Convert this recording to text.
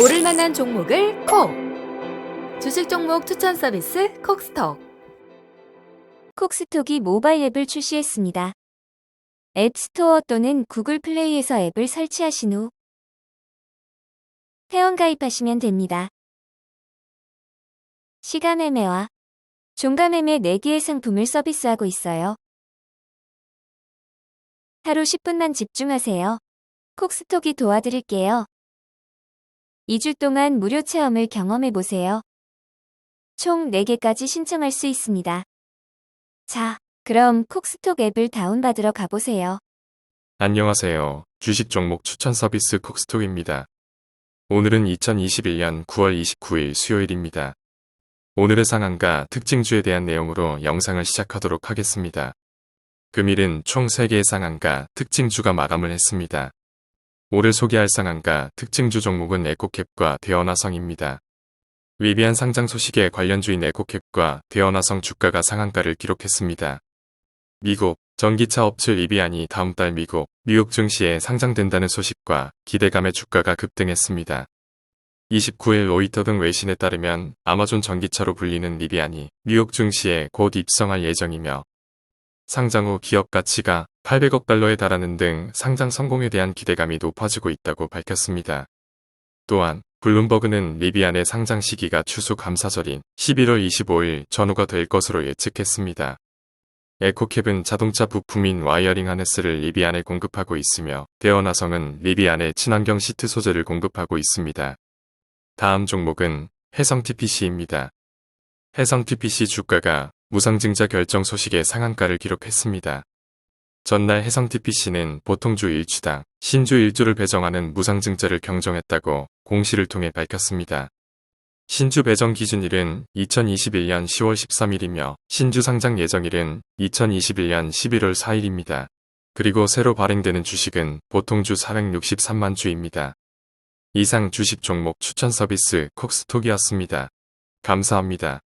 오를 만한 종목을 콕! 주식 종목 추천 서비스 콕스톡. 콕스톡이 모바일 앱을 출시했습니다. 앱 스토어 또는 구글 플레이에서 앱을 설치하신 후 회원 가입하시면 됩니다. 시간 매매와 종가 매매 4개의 상품을 서비스하고 있어요. 하루 10분만 집중하세요. 콕스톡이 도와드릴게요. 2주 동안 무료 체험을 경험해 보세요. 총 4개까지 신청할 수 있습니다. 자, 그럼 콕스톡 앱을 다운받으러 가보세요. 안녕하세요. 주식 종목 추천 서비스 콕스톡입니다. 오늘은 2021년 9월 29일 수요일입니다. 오늘의 상한가 특징주에 대한 내용으로 영상을 시작하도록 하겠습니다. 금일은 총 3개의 상한가 특징주가 마감을 했습니다. 오늘 소개할 상한가 특징주 종목은 에코캡과 대연화성입니다. 위비안 상장 소식에 관련주인 에코캡과 대연화성 주가가 상한가를 기록했습니다. 미국 전기차 업체 리비안이 다음 달 미국, 뉴욕 증시에 상장된다는 소식과 기대감에 주가가 급등했습니다. 29일 로이터 등 외신에 따르면 아마존 전기차로 불리는 리비안이 뉴욕 증시에 곧 입성할 예정이며 상장 후 기업 가치가 800억 달러에 달하는 등 상장 성공에 대한 기대감이 높아지고 있다고 밝혔습니다. 또한 블룸버그는 리비안의 상장 시기가 추수 감사절인 11월 25일 전후가 될 것으로 예측했습니다. 에코캡은 자동차 부품인 와이어링 하네스를 리비안에 공급하고 있으며 대원화성은 리비안에 친환경 시트 소재를 공급하고 있습니다. 다음 종목은 해성 TPC입니다. 해성 TPC 주가가 무상증자 결정 소식에 상한가를 기록했습니다. 전날 해성 TPC는 보통주 1주당 신주 1주를 배정하는 무상증자를 경정했다고 공시를 통해 밝혔습니다. 신주 배정 기준일은 2021년 10월 13일이며 신주 상장 예정일은 2021년 11월 4일입니다. 그리고 새로 발행되는 주식은 보통주 463만 주입니다. 이상 주식 종목 추천 서비스 콕스톡이었습니다. 감사합니다.